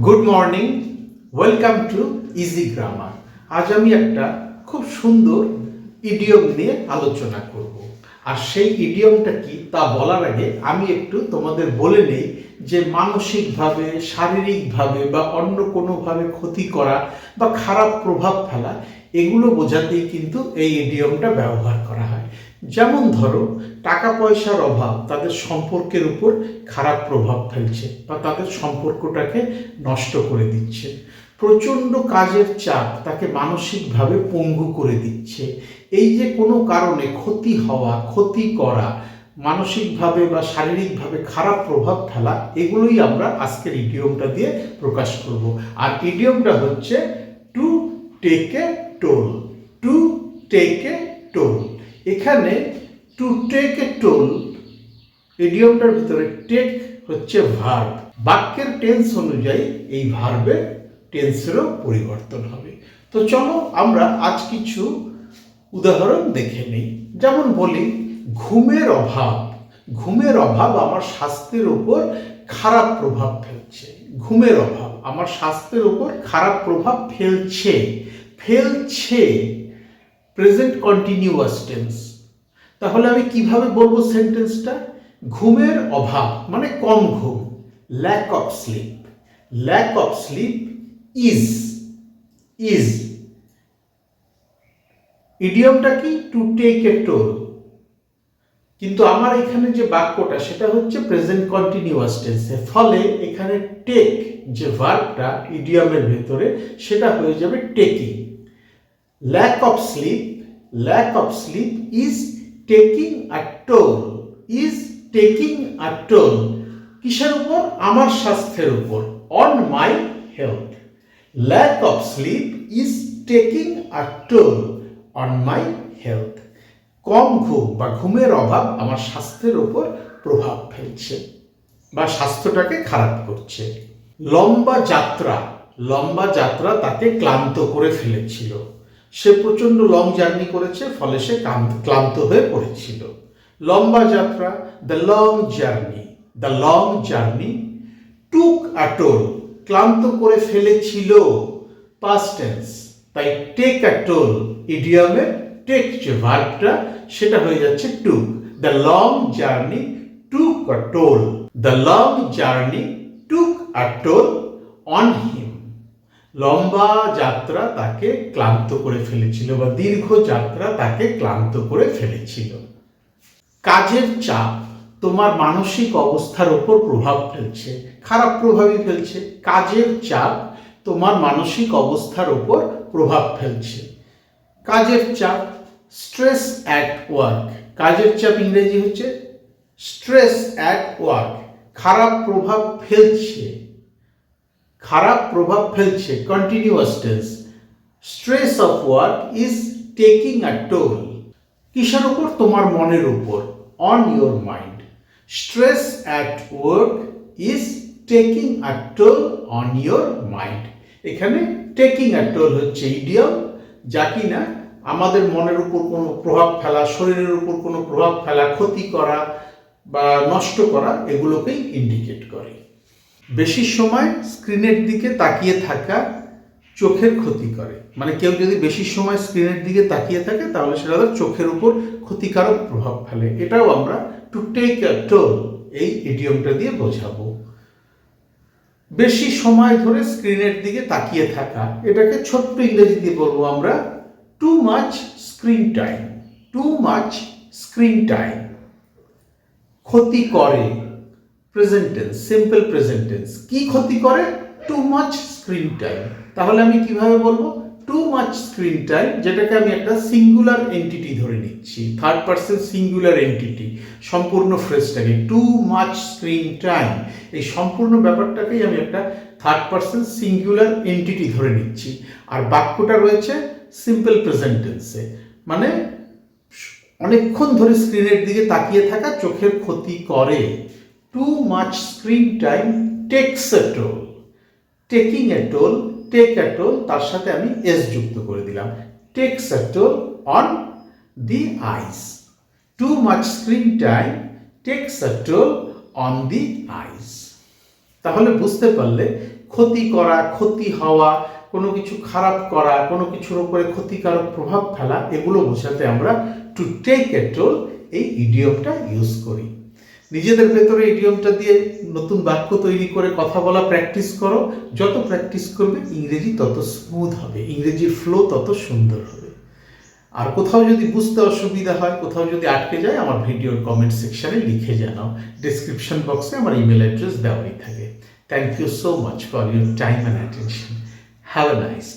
Good morning welcome to easy grammar আজ আমি একটা খুব সুন্দর ইডিয়ম নিয়ে আলোচনা করব। আর সেই ইডিয়মটা কি তা বলার আগে আমি একটু তোমাদের বলে নেই যে মানসিকভাবে, শারীরিকভাবে বা অন্য কোনোভাবে ক্ষতি করা বা খারাপ প্রভাব ফেলা এগুলো বোঝাতেই কিন্তু এই ইডিয়মটা ব্যবহার করা হয়। যেমন ধরো টাকা পয়সার অভাব তাদের সম্পর্কের উপর খারাপ প্রভাব ফেলছে বা তাদের সম্পর্কটাকে নষ্ট করে দিচ্ছে। প্রচণ্ড কাজের চাপ তাকে মানসিকভাবে পঙ্গু করে দিচ্ছে। এই যে কোনো কারণে ক্ষতি হওয়া, ক্ষতি করা, মানসিকভাবে বা শারীরিকভাবে খারাপ প্রভাব ফেলা, এগুলোই আমরা আজকের ইডিয়মটা দিয়ে প্রকাশ করব। আর ইডিয়মটা হচ্ছে to take a toll to take a toll এখানে টু টেক এ টোল ইডিয়মটার ভিতরে টেক হচ্ছে ভার্ব বাক্যের টেন্স অনুযায়ী এই ভার্বের টেন্সেরও পরিবর্তন হবে। তো চলো আমরা আজ কিছু উদাহরণ দেখে নিই। যেমন বলি, ঘুমের অভাব। ঘুমের অভাব আমার স্বাস্থ্যের উপর খারাপ প্রভাব ফেলছে। ঘুমের অভাব আমার স্বাস্থ্যের উপর খারাপ প্রভাব ফেলছে। ফেলছে প্রেজেন্ট কন্টিনিউয়াস টেন্স তাহলে আমি কীভাবে বলব সেন্টেন্সটা ঘুমের অভাব মানে কম ঘুম lack of sleep lack of sleep is is ইডিয়মটা কি? টু টেক এ টোল কিন্তু আমার এখানে যে বাক্যটা, সেটা হচ্ছে প্রেজেন্ট কন্টিনিউয়াস টেন্সে ফলে এখানে টেক যে ভার্বটা ইডিয়মের ভেতরে, সেটা হয়ে যাবে taking lack of sleep lack of sleep is taking a toll is taking a toll কিসের উপর? আমার স্বাস্থ্যের উপর on my health lack of sleep is taking a toll on my health কম ঘুম বা ঘুমের অভাব আমার স্বাস্থ্যের উপর প্রভাব ফেলছে বা স্বাস্থ্যটাকে খারাপ করছে। লম্বা যাত্রা লম্বা যাত্রা তাকে ক্লান্ত করে ফেলেছিল। সে প্রচণ্ড লং জার্নি করেছে, ফলে সে ক্লান্ত হয়ে পড়েছিল। লম্বা যাত্রা the long journey the long journey took a toll ক্লান্ত করে ফেলেছিল পাস্ট টেন্স তাই টেক আটোল ইডিয়ামের টেক যে ভার্বটা সেটা হয়ে যাচ্ছে took the long journey took a toll the long journey took a toll on him লম্বা যাত্রা তাকে ক্লান্ত করে ফেলেছিল বা দীর্ঘ যাত্রা তাকে ক্লান্ত করে ফেলেছিল। কাজের চাপ তোমার মানসিক অবস্থার উপর প্রভাব ফেলছে, খারাপ প্রভাবই ফেলছে। কাজের চাপ তোমার মানসিক অবস্থার উপর প্রভাব ফেলছে। কাজের চাপ স্ট্রেস অ্যাট ওয়ার্ক কাজের চাপ ইংরেজি হচ্ছে স্ট্রেস অ্যাট ওয়ার্ক খারাপ প্রভাব ফেলছে। খারাপ প্রভাব ফেলছে continuous tense stress of work is taking a toll কিসের উপর? তোমার মনের উপর on your mind stress at work is taking a toll on your mind এখানে টেকিং আ টোল হচ্ছে ইডিয়ম যা কিনা আমাদের মনের উপর কোনো প্রভাব ফেলা, শরীরের উপর কোনো প্রভাব ফেলা, ক্ষতি করা বা নষ্ট করা, এগুলোকেই ইন্ডিকেট করে। বেশি সময় স্ক্রিনের দিকে তাকিয়ে থাকা চোখের ক্ষতি করে। মানে কেউ যদি বেশি সময় স্ক্রিনের দিকে তাকিয়ে থাকে, তাহলে সেটা তার চোখের উপর ক্ষতিকারক প্রভাব ফেলে। এটাও আমরা টু টেক টোল এই ইডিয়মটা দিয়ে বোঝাবো। বেশি সময় ধরে স্ক্রিনের দিকে তাকিয়ে থাকা, এটাকে ছোট্ট ইংরেজি দিয়ে বলব আমরা too much screen time too much screen time ক্ষতি করে। Present tense simple present tense কি ক্ষতি করে? টু মাচ স্ক্রিন টাইম তাহলে আমি কীভাবে বলব? টু মাচ স্ক্রিন টাইম যেটাকে আমি একটা সিঙ্গুলার এন্টিটি ধরে নিচ্ছি থার্ড পার্সন সিঙ্গুলার এন্টিটি সম্পূর্ণ ফ্রেজটাকে টু মাচ স্ক্রিন টাইম এই সম্পূর্ণ ব্যাপারটাকেই আমি একটা থার্ড পার্সন সিঙ্গুলার এন্টিটি ধরে নিচ্ছি। আর বাক্যটা রয়েছে সিম্পল প্রেজেন্ট টেন্সে মানে অনেকক্ষণ ধরে স্ক্রিনের দিকে তাকিয়ে থাকা, চোখের ক্ষতি করে। Too much screen time takes a toll taking a toll take a toll তার সাথে আমি এস যুক্ত করে দিলাম। Takes a toll on the eyes too much screen time takes a toll on the eyes তাহলে বুঝতে পারলে ক্ষতি করা, ক্ষতি হওয়া, কোনো কিছু খারাপ করা, কোনো কিছুর উপরে ক্ষতিকারক প্রভাব ফেলা, এগুলো বোঝাতে আমরা টু টেক এ টোল এই ইডিয়মটা ইউজ করি। নিজেদের ভেতরে ইডিয়মটা দিয়ে নতুন বাক্য তৈরি করে কথা বলা প্র্যাকটিস করো। যত প্র্যাকটিস করবে ইংরেজি তত স্মুথ হবে, ইংরেজির ফ্লো তত সুন্দর হবে। আর কোথাও যদি বুঝতে অসুবিধা হয়, কোথাও যদি আটকে যায়, আমার ভিডিওর কমেন্ট সেকশানে লিখে জানাও। ডিসক্রিপশন বক্সে আমার ইমেল অ্যাড্রেস দেওয়াই থাকে। Thank you so much for your time and attention have a nice